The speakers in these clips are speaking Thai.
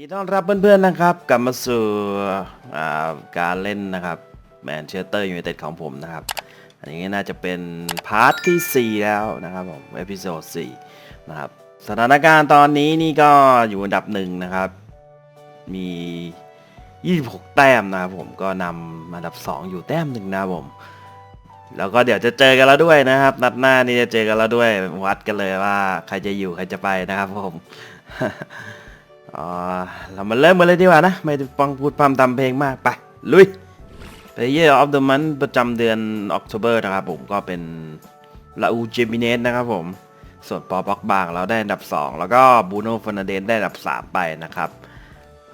ดีต้อนรับเพื่อนๆนะครับ กลับมาสู่การเล่นนะครับแมนเชสเตอร์ยูไนเต็ดของผมนะครับ อันนี้น่าจะเป็นพาร์ทที่ 4 แล้วนะครับผมเอพิโซด4นะครับสถานการณ์ตอนนี้นี่ก็อยู่อันดับหนึ่งนะครับ มี 26 แต้มนะครับผมก็นำอันดับ 2 อยู่แต้มหนึ่งนะครับผม แล้วก็เดี๋ยวจะเจอกันแล้วด้วยนะครับ นัดหน้านี่จะเจอกันแล้วด้วยวัดกันเลยว่าใครจะอยู่ใครจะไปนะครับผม อ่าเรามาเริ่มกันเลยดีกว่านะ ไม่ต้องพูดพร่ำทำเพลงมากไป ลุย Player of the Month ประจำเดือนออก o b เบอร์นะครับผมก็เป็นลาอูเจมิเนสนะครับผม ส่วนปอบ็อกบางเราได้อันดับ 2 แล้วก็บูโน่ฟอนาเดนได้อันดับ 3 ไปนะครับ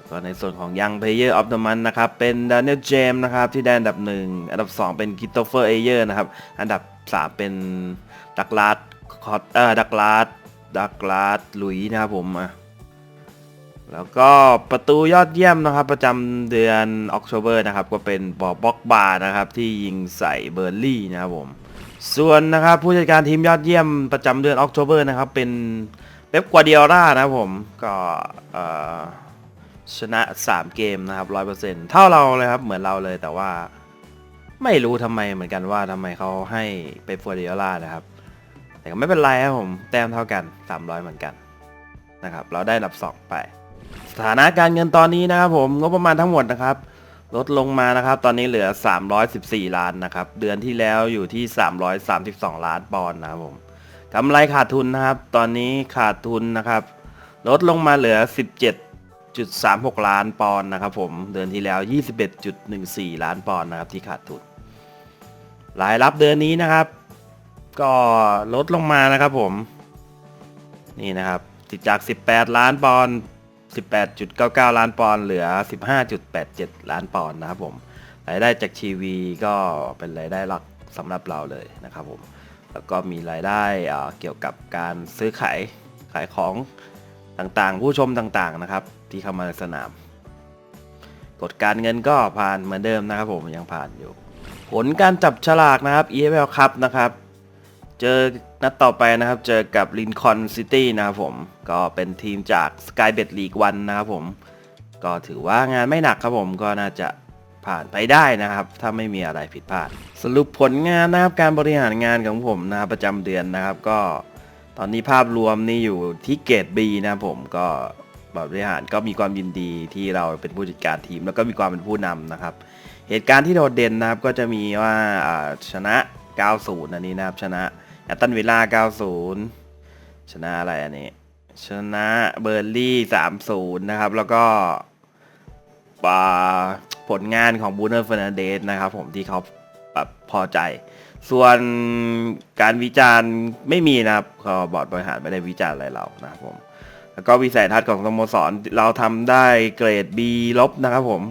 ก็ในส่วนของยัง Player of the Month นะครับ เป็นด a น i e l เจมนะครับ ที่ได้อันดับ 1 อันดับ 2 เป็นคิโตเฟอร์เอเยอร์นะครับ อันดับ 3 เป็นดักลาดคอตเออดักลาดดักลาดลุยนะครับผมอะ แล้วก็ประตูยอดเยี่ยมนะครับประจำเดือนออกโ b เบอร์นะครับก็เป็นบอบ็อกบาร์นะครับที่ยิงใส่เบอร์ลี่นะครับผมส่วนนะครับผู้จัดการทีมยอดเยี่ยมประจำเดือนออกโ b เบอร์นะครับเป็นเป๊ปกัวเดียร่านะครับผมก็ชนะ 3 เกมนะครับ100%เท่าเราเลยครับเหมือนเราเลยแต่ว่าไม่รู้ทำไมเหมือนกันว่าทำไมเขาให้เป๊ปกัวเดียร่านะครับ แต่ก็ไม่เป็นไรครับผมแต้มเท่ากัน 300 เหมือนกันนะครับเราได้อันดับ 2 ไป สถานะการเงินตอนนี้นะครับผมงบประมาณทั้งหมดนะครับ ลดลงมานะครับ ตอนนี้เหลือ 314 ล้านนะครับ เดือนที่แล้วอยู่ที่ 332 ล้านปอนด์นะครับผมกำไรขาดทุนนะครับ ตอนนี้ขาดทุนนะครับ ลดลงมาเหลือ 17.36 ล้านปอนด์นะครับ ผมเดือนที่แล้ว 21.14 ล้านปอนด์นะครับที่ขาดทุนรายรับเดือนนี้นะครับ ก็ลดลงมานะครับผมนี่นะครับติดจาก 18 ล้านปอนด์ 18.99 ล้านปอนด์เหลือ 15.87 ล้านปอนด์นะครับผมรายได้จากทีวีก็เป็นรายได้หลักสำหรับเราเลยนะครับผมแล้วก็มีรายได้อ่าเกี่ยวกับการซื้อขายขายของต่างๆ ผู้ชมต่างๆนะครับ ที่เข้ามาในสนาม กฎการเงินก็ผ่านเหมือนเดิมนะครับผมยังผ่านอยู่ ผลการจับฉลากนะครับ EFL Cup นะครับ เจอนัดต่อไปนะครับ เจอกับลินคอนซิตี้นะครับผม ก็เป็นทีมจาก Sky Bet League 1นะครับผม ก็ถือว่างานไม่หนักครับผมก็น่าจะผ่านไปได้นะครับ ถ้าไม่มีอะไรผิดพลาด สรุปผลงานนะครับการบริหารงานของผมนะครับประจำเดือนนะครับ ก็ตอนนี้ภาพรวมนี่อยู่ที่เกรด B นะครับผมก็บริหารก็มีความยินดีที่เราเป็นผู้จัดการทีม แล้วก็มีความเป็นผู้นำนะครับ เหตุการณ์ที่โดดเด่นนะครับก็จะมีว่าชนะ 90 อันนี้นะครับชนะ แอตตันวิลล่า90 ชนะอะไรอันนี้ ชนะเบอร์ลี่30 นะครับ แล้วก็ผลงานของบูเนอร์เฟอร์นันเดสนะครับผมที่เขาแบบพอใจ ส่วนการวิจารณ์ไม่มีนะครับก็บอร์ดบริหารไม่ได้วิจารณ์อะไรเรานะครับผมแล้วก็วิสัยทัศน์ของสโมสรเราทำได้เกรด B ลบนะครับผม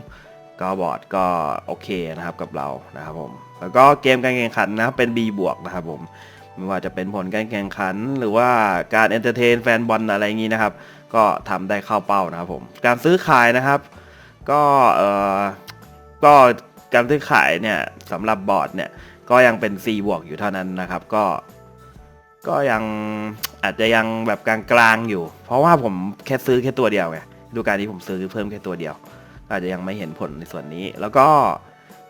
ก็บอร์ดก็โอเคนะครับกับเรานะครับผม แล้วก็เกมการแข่งขันนะครับเป็น B บวกนะครับผม ไม่ว่าจะเป็นผลการแข่งขัน หรือว่าการเอนเตอร์เทนแฟนบอลอะไรอย่างนี้นะครับ ก็ทำได้เข้าเป้านะครับผม การซื้อขายนะครับ ก็เอ่อก็การซื้อขายเนี่ยสำหรับบอร์ดเนี่ยก็ยังเป็น C บวกอยู่เท่านั้นนะครับ ก็ก็ยังอาจจะยังแบบกลางๆอยู่ เพราะว่าผมแค่ซื้อแค่ตัวเดียวไงดูการที่ผมซื้อเพิ่มแค่ตัวเดียว อาจจะยังไม่เห็นผลในส่วนนี้ แล้วก็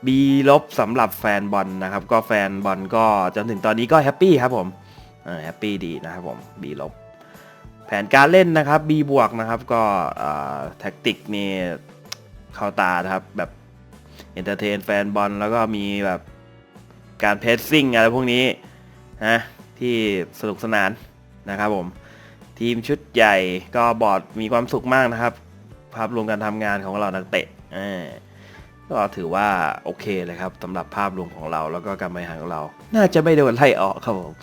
B ลบสำหรับแฟนบอลนะครับ ก็แฟนบอลก็จนถึงตอนนี้ก็แฮปปี้ครับผมแฮปปี้ดีนะครับผม B ลบแผนการเล่นนะครับ B บวกนะครับก็แท็กติกนี่เข้าตานะครับแบบเอนเตอร์เทนแฟนบอลแล้วก็มีแบบการเพสซิ่งอะไรพวกนี้นะที่สนุกสนานนะครับผม ทีมชุดใหญ่ก็บอร์ดมีความสุขมากนะครับ ภาพรวมการทำงานของเรานักเตะอ่า ก็ถือว่าโอเคเลยครับสำหรับภาพรวมของเราแล้วก็การบริหารของเรา น่าจะไม่โดนไล่ออกครับผม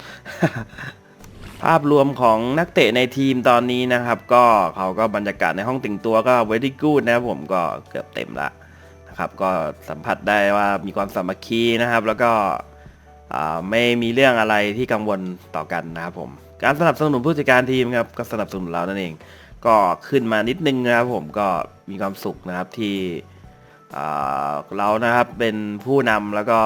ภาพรวมของนักเตะในทีมตอนนี้นะครับ ก็เขาก็บรรยากาศในห้องแต่งตัวก็ very good นะครับผมก็เกือบเต็มละนะครับก็สัมผัสได้ว่ามีความสามัคคีนะครับ แล้วก็ไม่มีเรื่องอะไรที่กังวลต่อกันนะครับผมการสนับสนุนผู้จัดการทีมครับก็สนับสนุนเรานั่นเอง ก็ขึ้นมานิดนึงนะครับผมก็มีความสุขนะครับที่ เรานะครับเป็นผู้นำแล้วก็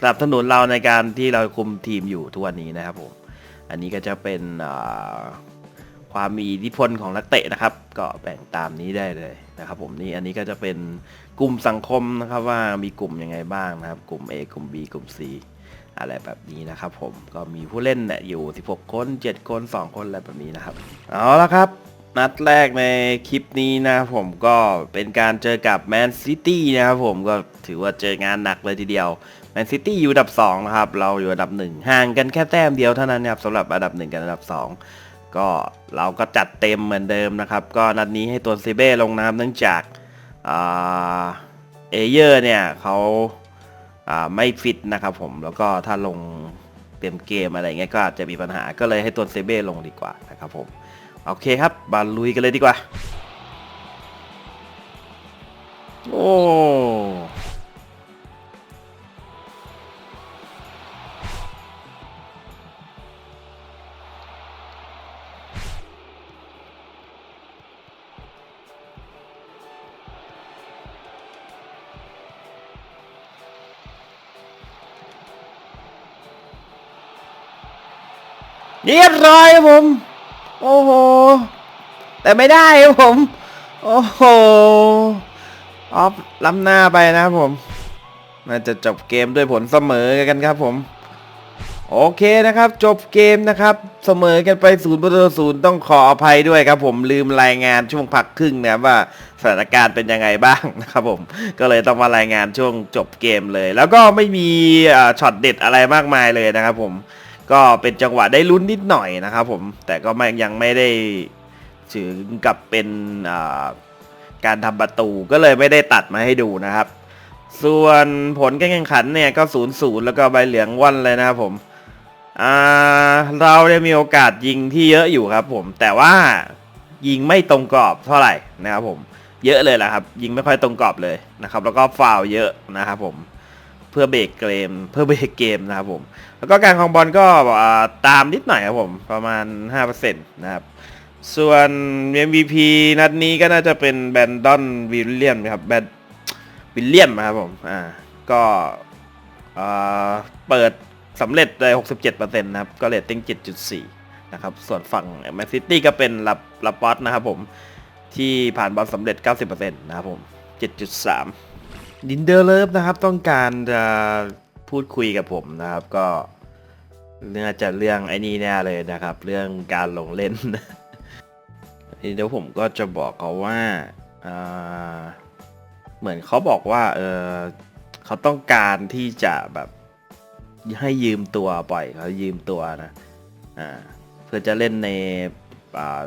สนับสนุนเราในการที่เราคุมทีมอยู่ทุกวันนี้นะครับผม อันนี้ก็จะเป็นความมีอิทธิพลของนักเตะนะครับ ก็แบ่งตามนี้ได้เลยนะครับ ผมนี่อันนี้ก็จะเป็นกลุ่มสังคมนะครับว่ามีกลุ่มยังไงบ้างนะครับ กลุ่ม A กลุ่ม B กลุ่ม C อะไรแบบนี้นะครับ ผมก็มีผู้เล่นเนี่ยอยู่ 16 คน 7 คน 2 คนอะไรแบบนี้นะครับ เอาละครับ นัดแรกในคลิปนี้นะครับผมก็เป็นการเจอกับแมนซิตี้นะครับผมก็ถือว่าเจองานหนักเลยทีเดียวแมนซิตี้อยู่อันดับ2นะครับเราอยู่อันดับ 1 ห่างกันแค่แต้มเดียวเท่านั้นนะครับสำหรับอันดับ 1 กับอันดับ 2 ก็เราก็จัดเต็มเหมือนเดิมนะครับ ก็นัดนี้ให้ตัวซีเบ้ลงนะครับเนื่องจากเอเยอร์เนี่ยเขาาไม่ฟิตนะครับผมแล้วก็ถ้าลงเต็มเกมอะไรเงี้ยก็อาจจะมีปัญหาก็เลยให้ตัวเซเบ้ลงดีกว่านะครับผม โอเคครับบาลุยกันเลยดีกว่า โอ้เรียบร้อยครับผม โอ้โห แต่ไม่ได้ครับผม โอ้โห ออฟล้ำหน้าไปนะครับผม น่าจะจบเกมด้วยผลเสมอกันครับผม โอเคนะครับ จบเกมนะครับ เสมอกันไปศูนย์ประตูศูนย์ต้องขออภัยด้วยครับผมลืมรายงานช่วงพักครึ่งนะว่าสถานการณ์เป็นยังไงบ้างนะครับผม ก็เลยต้องมารายงานช่วงจบเกมเลย แล้วก็ไม่มีอ่าช็อตเด็ดอะไรมากมายเลยนะครับผม ก็เป็นจังหวะได้ลุ้นนิดหน่อยนะครับผมแต่ก็ไม่ยังไม่ได้ถึงกับเป็นการทำประตูก็เลยไม่ได้ตัดมาให้ดูนะครับ ส่วนผลการแข่งขันเนี่ยก็ศูนย์ศูนย์แล้วก็ใบเหลืองว่นเลยนะครับผมเราได้มีโอกาสยิงที่เยอะอยู่ครับผมแต่ว่ายิงไม่ตรงกรอบเท่าไหร่นะครับผมเยอะเลยแหละครับ ยิงไม่ค่อยตรงกรอบเลยนะครับ แล้วก็ฟาวเยอะนะครับผม เพื่อเบรกเกม เพื่อเบรกเกมนะครับผม แล้วก็การคองบอลก็ตามนิดหน่อยครับผมประมาณ 5%นะครับ ส่วน MVP นัดนี้ก็น่าจะเป็นแบนดอนวิลเลียมครับแบนวิลเลียมครับผมอ่าก็อ่าเปิดสำเร็จได้67%นะครับ ก็เรตติ้ง 7.4 นะครับ ส่วนฝั่งแมนซิตี้ก็เป็นลับลับปอตนะครับผม ที่ผ่านบอลสำเร็จ 90%นะครับผม 7.3 ดินเดอร์เลิฟนะครับ ต้องการจะพูดคุยกับผมนะครับ ก็น่าจะเรื่องไอ้นี่แน่เลยนะครับ เรื่องการลงเล่นเดี๋ยวผมก็จะบอกเขาว่าอ่าเหมือนเขาบอกว่าเออเขาต้องการที่จะแบบให้ยืมตัวปล่อยเขายืมตัวนะอ่าเพื่อจะเล่นในอ่า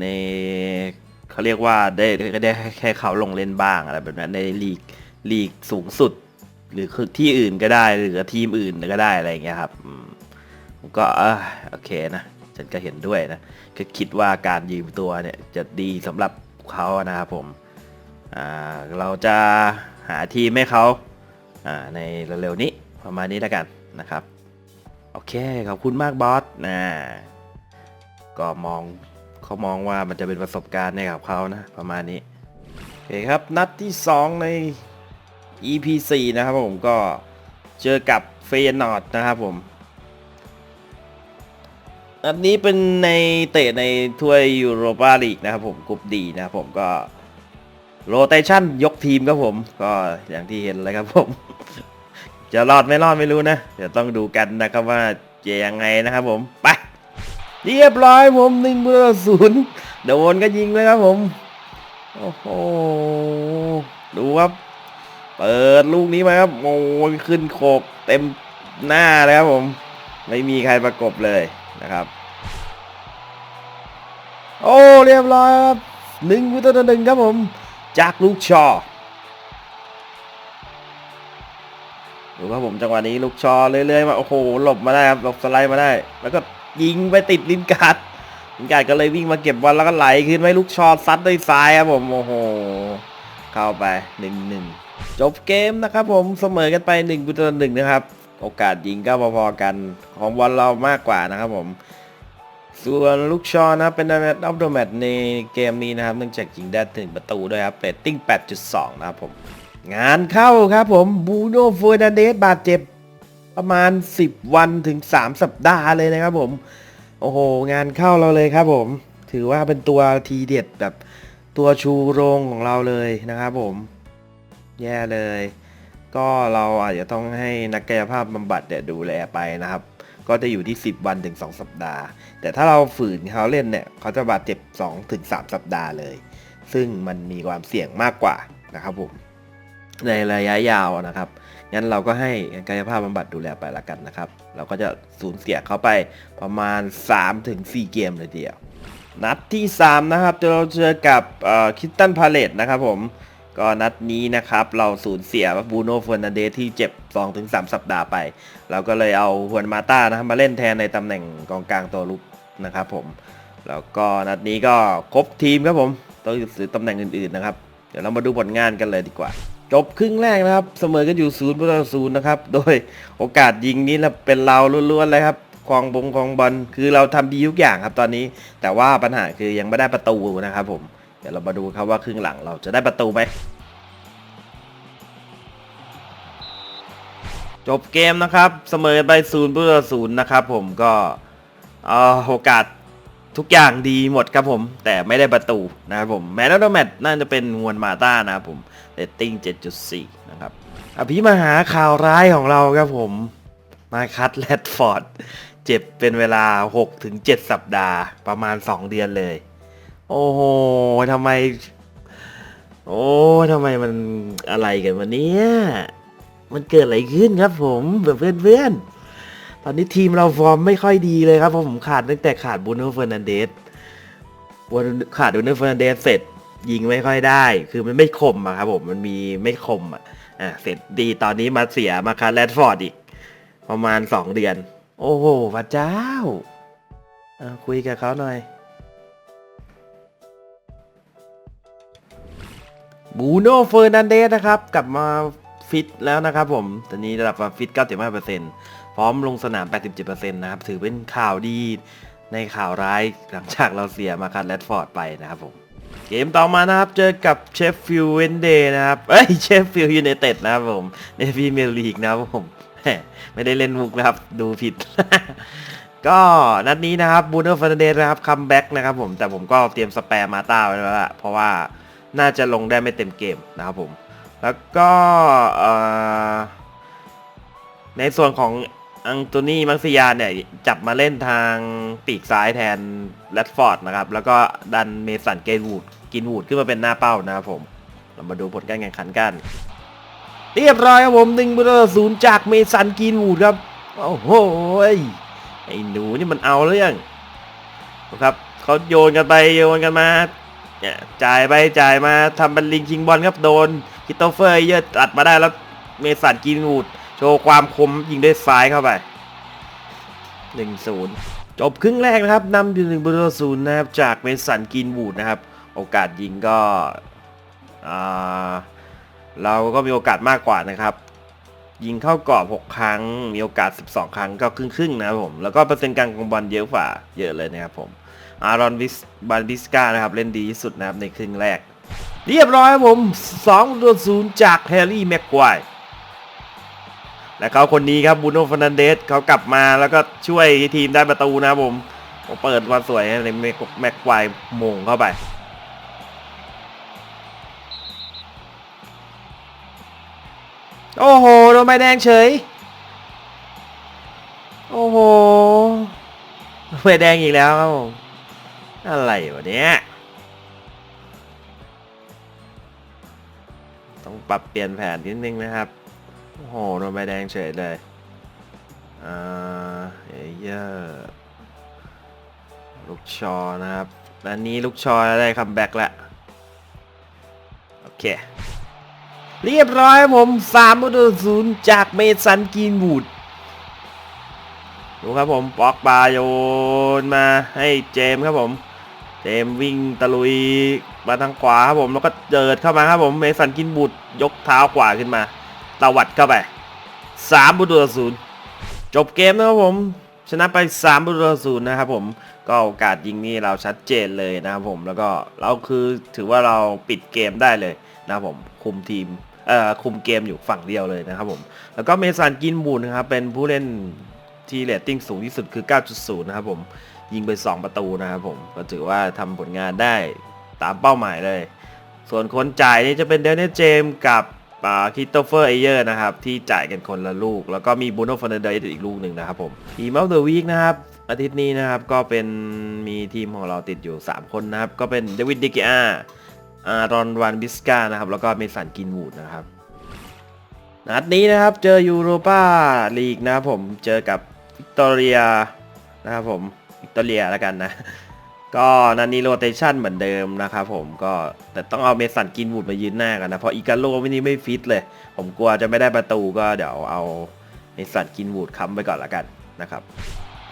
ใน เขาเรียกว่าได้ได้แค่เขาลงเล่นบ้างอะไรแบบนั้นในลีกลีกสูงสุด หรือที่อื่นก็ได้หรือทีมอื่นก็ได้อะไรอย่างเงี้ยครับผมก็เออโอเคนะฉันก็เห็นด้วยนะก็คิดว่าการยืมตัวเนี่ยจะดีสำหรับเขานะครับผมเราจะหาทีมให้เขาอ่าในเร็วๆนี้ประมาณนี้แล้วกันนะครับ โอเค ขอบคุณมากบอสนะก็มอง เขามองว่ามันจะเป็นประสบการณ์ให้กับเขานะประมาณนี้โอเคครับนัดที่ 2 ใน EP 4นะครับผมก็เจอกับเฟยนอร์ดนะครับผมอันนี้เป็นในเตะในถ้วยยูโรปาลีกนะครับผมกรุ๊ปดีนะครับผมก็โรเตชันยกทีมครับผมก็อย่างที่เห็นเลยครับผม จะรอดไม่รอดไม่รู้นะ เดี๋ยวต้องดูกันนะครับว่าจะยังไงนะครับผม ไป เรียบร้อยผมหนึ่งเบอร์ศูนย์โดนก็ยิงเลยครับผม โอ้โห ดูครับ เปิดลูกนี้มาครับ โอ้ยขึ้นโขกเต็มหน้าเลยครับผม ไม่มีใครประกบเลยนะครับ โอ้ เรียบร้อยครับหนึ่งวิตหนึ่งครับผม จากลูกชอดูครับผมจังหวะนี้ลูกชอเรื่อยๆมา โอ้โห หลบมาได้ครับ หลบสไลด์มาได้ แล้วก็ ยิงไปติดลินการ์ดลินการ์ดก็เลยวิ่งมาเก็บบอลแล้วก็ไหลขึ้นไปลูกชอซัดด้วยซ้ายครับผมโอ้โหเข้าไปหนึ่งหนึ่งจบเกมนะครับผมเสมอกันไป1ประตูต่อหนึ่งนะครับ โอกาสยิงก็พอๆกันของบอลเรามากกว่านะครับผมส่วนลูกชอนะเป็นดับเบิลแมตในเกมนี้นะครับเนื่องจากยิงได้ถึงประตูด้วยครับเรตติ้ง 8.2 นะครับผม งานเข้าครับผมบูโน่เฟอร์นันเดสบาดเจ็บ ประมาณ 10 วันถึง 3 สัปดาห์เลยนะครับผม โอ้โห งานเข้าเราเลยครับผม ถือว่าเป็นตัวทีเด็ดแบบตัวชูโรงของเราเลยนะครับผม แย่เลย ก็เราอาจจะต้องให้นักกายภาพบำบัดเนี่ยดูแลไปนะครับ ก็จะอยู่ที่ 10 วันถึง 2 สัปดาห์ แต่ถ้าเราฝืนเขาเล่นเนี่ยเขาจะบาดเจ็บ2ถึง3สัปดาห์เลย ซึ่งมันมีความเสี่ยงมากกว่านะครับผม ในระยะยาวนะครับ งั้นเราก็ให้กายภาพบำบัดดูแลไปละกันนะครับ เราก็จะสูญเสียเขาไปประมาณ 3-4 เกมเลยเดียว นัดที่ 3 นะครับเราเจอกับคิตตันพาเลตนะครับผมก็นัดนี้นะครับเราสูญเสียบูโน่เฟอร์นันเดสที่เจ็บ 2-3 สัปดาห์ไป เราก็เลยเอาฮวนมาต้านะครับมาเล่นแทนในตำแหน่งกองกลางตัวลุกนะครับผมแล้วก็นัดนี้ก็ครบทีมครับผมต้องสือตำแหน่งอื่นๆนะครับ เดี๋ยวเรามาดูผลงานกันเลยดีกว่า จบครึ่งแรกนะครับ เสมอกันอยู่ศูนย์ประตูศูนย์นะครับ โดยโอกาสยิงนี้เราเป็นเราล้วนๆเลยครับคลองบงคลองบอลคือเราทำดีทุกอย่างครับตอนนี้ แต่ว่าปัญหาคือยังไม่ได้ประตูนะครับผมเดี๋ยวเรามาดูครับว่าครึ่งหลังเราจะได้ประตูไหมจบเกมนะครับ เสมอไปศูนย์ประตูศูนย์นะครับผมก็โอกาส ทุกอย่างดีหมดครับผม แต่ไม่ได้ประตูนะครับผมแมตช์แมตช์น่าจะเป็นงวนมาต้านะครับผมเรตติ้ง 7.4 นะครับอภิมหาข่าวร้ายของเราครับผมมาคัตแรดฟอร์ดเจ็บเป็นเวลา 6-7 สัปดาห์ประมาณ 2 เดือนเลย โอ้โหทำไม โอ้ทำไมมันอะไรกันวันนี้มันเกิดอะไรขึ้นครับผมแบบเพื่อน อนนี้ทีมเราฟอร์มไม่ค่อยดีเลยครับเพราะผมขาดตั้งแต่ขาดบูโน่เฟอร์นันเดสวันขาดบูโน่เฟอร์นันเดสเสร็จยิงไม่ค่อยได้ คือมันไม่คมอะครับผมมันมีไม่คมอะอะเสร็จดีตอนนี้มาเสียมาคาร์แรดฟอร์ดอีก ประมาณ2เดือน โอ้โหพระเจ้าอะคุยกับเขาหน่อยบูโน่เฟอร์นันเดสนะครับ กลับมาฟิตแล้วนะครับผม ตอนนี้ระดับความฟิต 95% พร้อมลงสนาม 87%นะครับ ถือเป็นข่าวดีในข่าวร้ายหลังจากเราเสียมาคันแรดฟอร์ดไปนะครับผม เกมต่อมานะครับ เจอกับเชฟฟิลด์เวนเดย์นะครับ เอ้ยเชฟฟิลด์ยูไนเต็ดนะครับผม ในพรีเมียร์ลีกนะครับผม ไม่ได้เล่นมุกนะครับ ดูผิด ก็นัดนี้นะครับบูโน่เฟอร์นันเดสนะครับคัมแบ็กนะครับผม แต่ผมก็เตรียมสแปร์มาต้าไว้แล้วละเพราะว่าน่าจะลงได้ไม่เต็มเกมนะครับผม แล้วก็ในส่วนของ อังโตนี่มักซิยานเนี่ยจับมาเล่นทางปีกซ้ายแทนแรดฟอร์ดนะครับ แล้วก็ดันเมสันเกนวูดกินวูดขึ้นมาเป็นหน้าเป้านะครับผม เรามาดูผลการแข่งขันกัน เรียบร้อยครับผมหนึ่งประตูศูนย์จากเมสันกินวูดครับ โอ้โหไอ้หนูนี่มันเอาเรื่องนะครับเขาโยนกันไปโยนกันมาเนี่ยจ่ายไปจ่ายมาทำเป็นลิงคิงบอลครับโดนคิตโตเฟอร์เยอะตัดมาได้แล้วเมสันกินวูด โชว์ความคมยิงด้วยซ้ายเข้าไป 1-0 จบครึ่งแรกนะครับนำอยู่1ประตูศูนย์นะครับ จากเมสันกินวูดนะครับ โอกาสยิงก็เราก็มีโอกาสมากกว่านะครับ ยิงเข้ากรอบ 6 ครั้ง มีโอกาส 12 ครั้งก็ครึ่งๆนะครับผม แล้วก็เปอร์เซ็นต์การครองบอลเยอะกว่าเยอะเลยนะครับผมอารอนวิสบานบิสกานะครับ เล่นดีที่สุดนะครับในครึ่งแรก เรียบร้อยครับผม2ตัวศูนย์จากแฮร์รี่แม็กควาย และเขาคนนี้ครับบูโน่ฟนันเดสเขากลับมาแล้วก็ช่วยทีมได้ประตูนะผมผมเปิดวันสวยให้แม็กแม็กควายมงเข้าไปโอ้โหโดนใบแดงเฉย โอ้โหใบแดงอีกแล้วครับผมอะไรวะเนี่ยต้องปรับเปลี่ยนแผนนิดนึงนะครับ โอ้โหโดนใบแดงเฉยเลยอ่าเอเยอร์ลูกชอนะครับอันนี้ลูกชอได้คัมแบ็กแล้วโอเค เรียบร้อยครับผมประตูศูนย์จากเมสันกินบูดดูครับผมปอกบาโยนมาให้เจมครับผม เจมวิ่งตะลุยมาทางขวาครับผมแล้วก็เดินเข้ามาครับผมเมสันกินบุตรยกเท้าขวาขึ้นมา ตวัดเข้าไป3ประตูต่อศูนย์จบเกมนะครับผม ชนะไป3ประตูต่อศูนย์นะครับผมก็โอกาสยิงนี่เราชัดเจนเลยนะครับผมแล้วก็เราคือถือว่าเราปิดเกมได้เลยนะครับผมคุมทีมเอ่อคุมเกมอยู่ฝั่งเดียวเลยนะครับผมแล้วก็เมสันกินบุตรนะครับเป็นผู้เล่นที่เรตติ้งสูงที่สุดคือ 9.0 นะครับผมยิงไป 2 ประตูนะครับผมก็ถือว่าทำผลงานได้ตามเป้าหมายเลย ส่วนคนจ่ายนี่จะเป็นเดนเนเจมกับ คิโตเฟอร์เอเยอร์นะครับ ที่จ่ายกันคนละลูก แล้วก็มีบูโน่ฟอนเดอร์อีกลูกหนึ่งนะครับผมทีมออฟเดอะวีคนะครับ อาทิตย์นี้นะครับ ก็เป็นมีทีมของเราติดอยู่ 3 คนนะครับ ก็เป็นเดวิดดิกิอาอารอนวันบิสกานะครับ แล้วก็เมสันกินวูดนะครับ นัดนี้นะครับเจอยูโรปาลีกนะครับผมเจอกับวิกตอเรียนะครับผมวิกตอเรียแล้วกันนะ ก็นันนี้โรเตชันเหมือนเดิมนะครับผมก็แต่ต้องเอาเมสันกินวูดมายืนหน้ากันนะ เพราะอีกาโลวันนี้ไม่ฟิตเลย ผมกลัวจะไม่ได้ประตูก็เดี๋ยวเอาเมสันกินวูดค้ำไปก่อนละกันนะครับ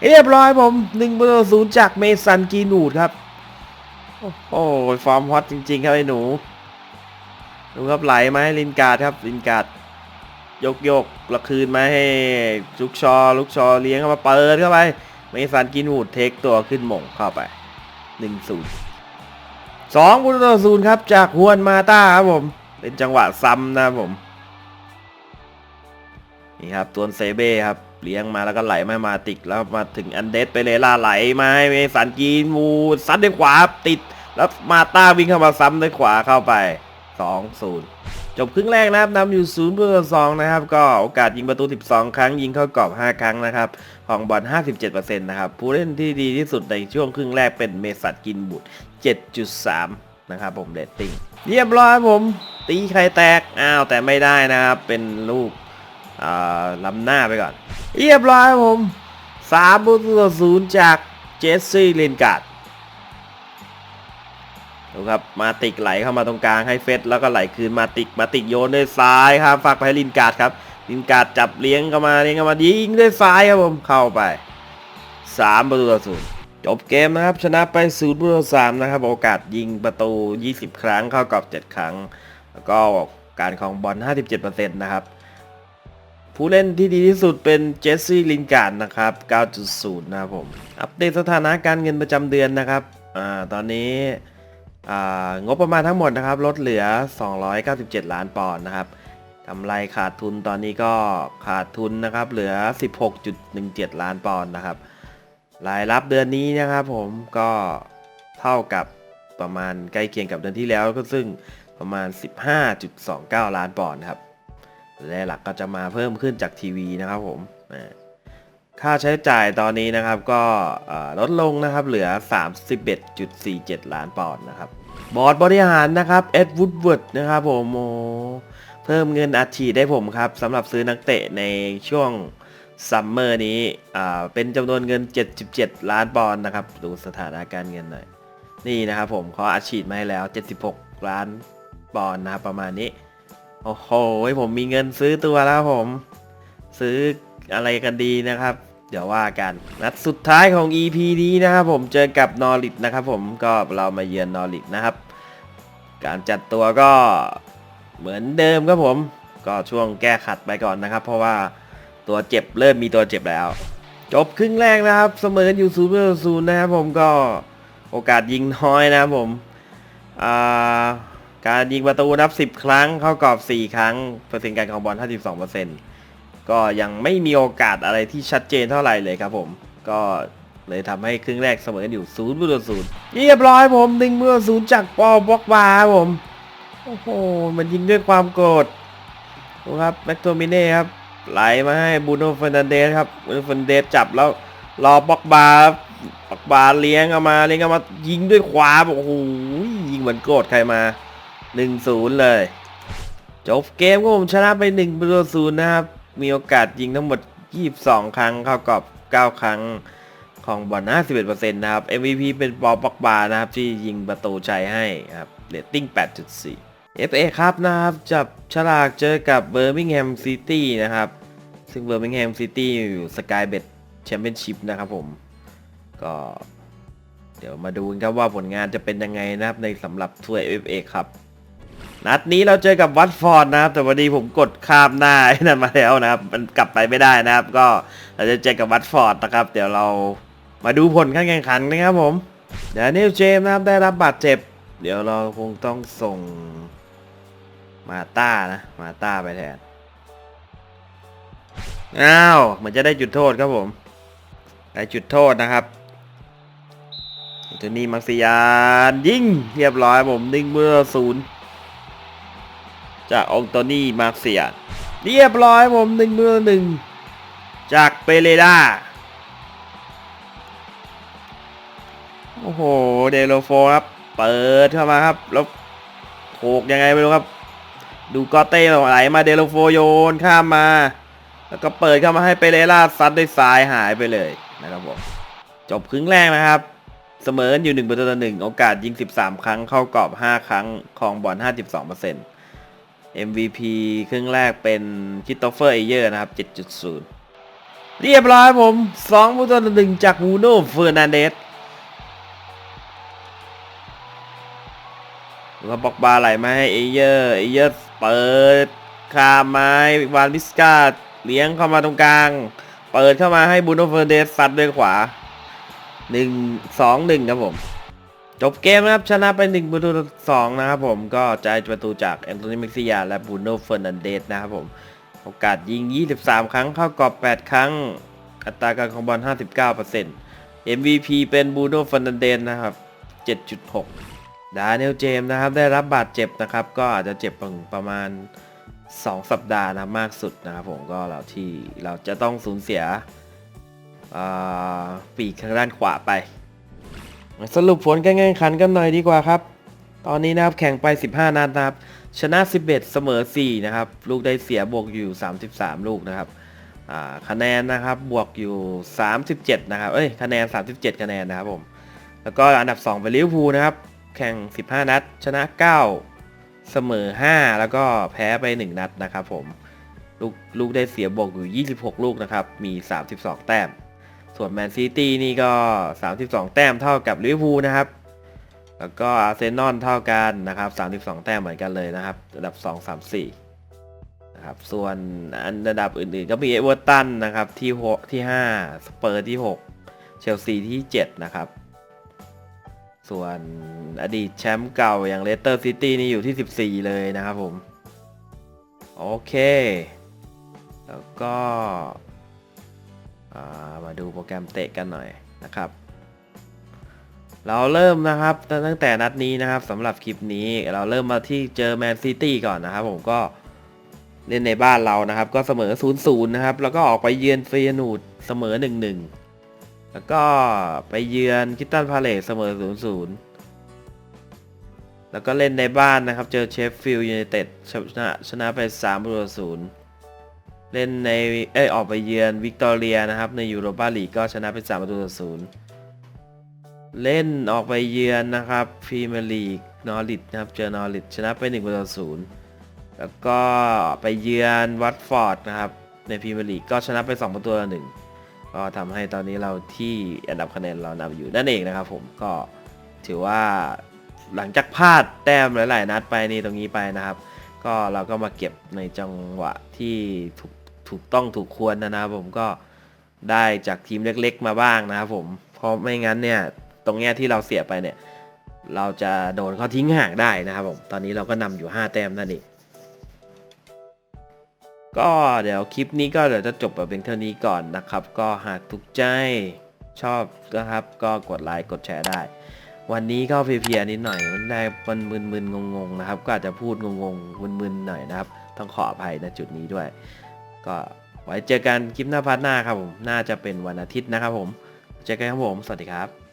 เรียบร้อยผมหนึ่งประตูศูนย์จากเมสันกินวูดครับ โอ้โหฟอร์มฮอตจริง ๆ ครับไอ้หนูดูครับไหลมาให้ลินการ์ดครับลินการ์ดยกยกล้วคืนมาให้ลูกชอลูกชอเลี้ยงเข้ามาเปิดเข้าไปเมสันกินวูดเทคตัวขึ้นหม่งเข้าไป หนึ่งศูนย์สองประตูต่อศูนย์ครับ จากฮวนมาต้าครับผม เป็นจังหวะซ้ำนะครับผม นี่ครับตัวเซเบ้ครับเลี้ยงมาแล้วก็ไหลมามาติกแล้วมาถึงอันเดสไปเลยล่าไหลมาให้เมสันกีนมูซัดด้วยขวาติด แล้วมาต้าวิ่งเข้ามาซ้ำด้วยขวาเข้าไปสองศูนย์ จบครึ่งแรกนะครับนำอยู่0ูนย์ประตูสองนะครับ ก็โอกาสยิงประตู 12 ครั้ง ยิงเข้ากรอบ 5 ครั้งนะครับของบอล 57%นะครับ ผู้เล่นที่ดีที่สุดในช่วงครึ่งแรกเป็นเมสัตกินบุตร 7.3 นะครับผมเรตติ้ง เรียบร้อยผม ตีใครแตก อ้าว แต่ไม่ได้นะครับ เป็นลูกล้ำหน้าไปก่อน เรียบร้อยผม3ประตูต่อศูนย์จากเจสซี่เลนการ์ด ดูครับมาติกไหลเข้ามาตรงกลางให้เฟสแล้วก็ไหลคืนมาติกมาติกโยนด้วยซ้ายครับฝากไปให้ลินการ์ดครับลินการ์ดจับเลี้ยงเข้ามาเลี้ยงเข้ามายิงด้วยซ้ายครับผมเข้าไป3ประตูต่อศูนย์จบเกมนะครับชนะไป0ประตูสามนะครับโอกาสยิงประตู 20 ครั้งเข้ากรอบ 7 ครั้ง แล้วก็การของบอล 57%นะครับผู้เล่นที่ดีที่สุดเป็นเจสซี่ลินการ์ดนะครับ 9.0 นะครับผม อัปเดตสถานะการเงินประจำเดือนนะครับ อ่า ตอนนี้ งบประมาณทั้งหมดนะครับลดเหลือ 297 ล้านปอนด์นะครับกำไรขาดทุนตอนนี้ก็ขาดทุนนะครับเหลือ 16.17 ล้านปอนด์นะครับรายรับเดือนนี้นะครับผมก็เท่ากับประมาณใกล้เคียงกับเดือนที่แล้วก็ซึ่งประมาณ 15.29 ล้านปอนด์ครับและหลักก็จะมาเพิ่มขึ้นจากทีวีนะครับผมอ่า ค่าใช้จ่ายตอนนี้นะครับก็ลดลงนะครับเหลือ 31.47 ล้านปอนด์นะครับ บอร์ดบริหารนะครับเอ็ดวูดเวิร์ดนะครับผมโอ้เพิ่มเงินอัดฉีดได้ผมครับสำหรับซื้อนักเตะในช่วงซัมเมอร์นี้เป็นจำนวนเงิน 77 ล้านปอนด์นะครับ ดูสถานะการเงินหน่อย นี่นะครับผมเขาอัดฉีดมาให้แล้ว 76 ล้านปอนด์นะครับประมาณนี้ โอ้โห ผมมีเงินซื้อตัวแล้วผม ซื้อ อะไรกันดีนะครับ เดี๋ยวว่ากัน นัดสุดท้ายของ EP นี้นะครับผมเจอกับนอริทนะครับผมก็เรามาเยือนนอริทนะครับ การจัดตัวก็เหมือนเดิมครับผม ก็ช่วงแก้ขัดไปก่อนนะครับ เพราะว่าตัวเจ็บเริ่มมีตัวเจ็บแล้ว จบครึ่งแรกนะครับ เสมอกันอยู่ศูนย์ศูนย์นะครับผมก็โอกาสยิงน้อยนะครับผมาการยิงประตูนับ 10 ครั้ง เข้ากรอบ 4 ครั้ง เปอร์เซ็นต์การของบอล 52% ก็ยังไม่มีโอกาสอะไรที่ชัดเจนเท่าไหร่เลยครับผม ก็เลยทำให้ครึ่งแรกเสมอกันอยู่ศูนย์ประตูศูนย์เรียบร้อยผมหนึ่งประตูศูนย์จากปอบ็อกบาครับผม โอ้โห มันยิงด้วยความโกรธดูครับแม็กโทมิเน่ครับ ไหลมาให้บูโน่เฟนเดสครับบูโนเฟนเดสจับแล้วรอบ็อกบาบ็อกบาเลี้ยงเอามาเลี้ยงเอามายิงด้วยขวาโอ้โหยิงเหมือนโกรธใครมาหนึ่งศูนย์เลย จบเกมก็ผมชนะไป1ประตูศูนย์นะครับ มีโอกาสยิงทั้งหมด 22 ครั้ง เข้ากรอบ 9 ครั้งของบอล51%นะครับ MVP เป็นปอปอกบานะครับ ที่ยิงประตูชัยให้ครับเรตติ้ง 8.4 FA ครับนะครับ จับฉลากเจอกับเบอร์มิงแฮมซิตี้นะครับ ซึ่งเบอร์มิงแฮมซิตี้อยู่สกายเบ t แชมเปี้ยนชิพนะครับผม ก็เดี๋ยวมาดูกันครับว่าผลงานจะเป็นยังไงนะครับในสำหรับถ้วย FA ครับ นัดนี้เราเจอกับวัตฟอร์ดนะครับ แต่วันนี้ผมกดข้ามหน้าไอ้นั่นมาแล้วนะครับ มันกลับไปไม่ได้นะครับ ก็เราจะเจอกับวัตฟอร์ดนะครับ เดี๋ยวเรามาดูผลการแข่งขันนะครับผมเดี๋ยวนิวเจมส์นะครับได้รับบาดเจ็บ เดี๋ยวเราคงต้องส่งมาต้านะมาต้าไปแทนอ้าวเหมือนจะได้จุดโทษครับผมได้จุดโทษนะครับเจนี่มักซิยานยิงเรียบร้อยผมหนึ่งเมื่อศูนย์ จากองโตนี่มาร์เซียนเรียบร้อยผมหนึ่งเมื่อหนึ่งจากเปเรดาโอ้โหเดโลโฟครับ เปิดเข้ามาครับแล้วโขกยังไงไม่รู้ครับ ดูกอเต้ไหลมาเดโลโฟโยนข้ามมา แล้วก็เปิดเข้ามาให้เปเรล่าซัดด้วยซ้ายหายไปเลยนะครับผมจบครึ่งแรกนะครับ เสมอกันอยู่1ประตูต่อ1โอกาสยิง 13 ครั้งเข้ากรอบ 5 ครั้งครองบอล52% MVP ครึ่งแรกเป็นคิตโตเฟอร์เอเยอร์นะครับ 7.0 เรียบร้อยผม 2 ประตูต่อ1จากมูโน่เฟอร์นันเดสแล้วบอกบาไหลมาให้เอเยอร์เอเยอร์เปิดคาไม้วานวิสกาเลี้ยงเข้ามาตรงกลาง เปิดเข้ามาให้บูโน่เฟอร์เดสซัดด้วยขวาหนึ่งสองหนึ่งครับผม จบเกมนะครับ ชนะไปหนึ่งประตูสองนะครับผมก็จ่ายประตูจากแอนโทนีเม็กซิยา และบูโน่เฟอร์นันเดสนะครับผม โอกาสยิง 23 ครั้งเข้ากรอบ 8 ครั้ง อัตราการของบอล 59% MVP เป็นบูโน่เฟอร์นันเดสนะครับ 7.6 ดาเนลเจมส์นะครับ ได้รับบาดเจ็บนะครับ ก็อาจจะเจ็บประมาณ 2 สัปดาห์นะมากสุดนะครับผมก็เราที่เราจะต้องสูญเสียปีกทางด้านขวาไป สรุปผลการแข่งขันกันหน่อยดีกว่าครับ ตอนนี้นะครับแข่งไป 15 นัดนะครับ ชนะ 11 เสมอ 4 นะครับ ลูกได้เสียบวกอยู่ 33 ลูกนะครับคะแนนนะครับบวกอยู่ 37 นะครับ เอ้ย คะแนน 37 คะแนนนะครับผม แล้วก็อันดับ 2 เป็นลิเวอร์พูลนะครับ แข่ง 15 นัด ชนะ 9 เสมอ 5 แล้วก็แพ้ไป 1 นัดนะครับผม ลูกลูกได้เสียบวกอยู่ 26 ลูกนะครับ มี 32 แต้ม ส่วนแมนซิตี้นี่ก็ 32 แต้มเท่ากับลิเวอร์พูลนะครับ แล้วก็อาร์เซนอลเท่ากันนะครับ 32 แต้มเหมือนกันเลยนะครับอันดับ 2 3 4นะครับส่วนอันระดับอื่นๆก็มีเอเวอร์ตันนะครับที่6ที่5สเปอร์ที่ 6 เชลซีที่ 7 นะครับ ส่วนอดีตแชมป์เก่าอย่างเลสเตอร์ซิตี้นี่อยู่ที่ 14 เลยนะครับผม โอเค แล้วก็ มาดูโปรแกรมเตะกันหน่อยนะครับ เราเริ่มนะครับตั้งแต่นัดนี้นะครับสำหรับคลิปนี้เราเริ่มมาที่เจอแมนซิตี้ก่อนนะครับ ผมก็เล่นในบ้านเรานะครับ ก็เสมอ 0-0 นะครับ แล้วก็ออกไปเยือนเฟยนูดเสมอ 1-1 แล้วก็ไปเยือนคิตตันพาเลสเสมอ 0-0 แล้วก็เล่นในบ้านนะครับ เจอเชฟฟิลด์ยูไนเต็ดชนะชนะไป3ประตูต่อ0 เล่นในเอ้ยออกไปเยือนวิกตอเรียนะครับ ในยูโรปาลีกก็ชนะไป3ประตูต่อศูนย์เล่นออกไปเยือนนะครับพรีเมียร์ลีกนอริทนะครับเจอนอริทชนะไป1ประตูต่อศูนย์แล้วก็ไปเยือนวัตฟอร์ดนะครับ ในพรีเมียร์ลีกก็ชนะไป 2 ประตูต่อหนึ่งก็ทำให้ตอนนี้เราที่อันดับคะแนนเรานำอยู่นั่นเองนะครับผมก็ถือว่าหลังจากพลาดแต้มหลาย ๆ นัดไปนี่ตรงนี้ไปนะครับ ก็เราก็มาเก็บในจังหวะที่ถูก ถูกต้องถูกควรนะครับผมก็ได้จากทีมเล็กๆมาบ้างนะครับผม เพราะไม่งั้นเนี่ยตรงเนี้ยที่เราเสียไปเนี่ย เราจะโดนเขาทิ้งห่างได้นะครับผม ตอนนี้เราก็นำอยู่ 5 แต้มนั่นเองก็เดี๋ยวคลิปนี้ก็เดี๋ยวจะจบแบบเพียงเท่านี้ก่อนนะครับ ก็หากถูกใจชอบนะครับ ก็กดไลค์กดแชร์ได้ วันนี้ก็เพลียๆนิดหน่อยมันได้มันมึนๆงงๆนะครับ ก็อาจจะพูดงงๆมึนๆหน่อยนะครับ ต้องขออภัยในจุดนี้ด้วย ก็ไว้เจอกันคลิปหน้าพาร์ทหน้าครับผม น่าจะเป็นวันอาทิตย์นะครับผม เจอกันครับผม สวัสดีครับ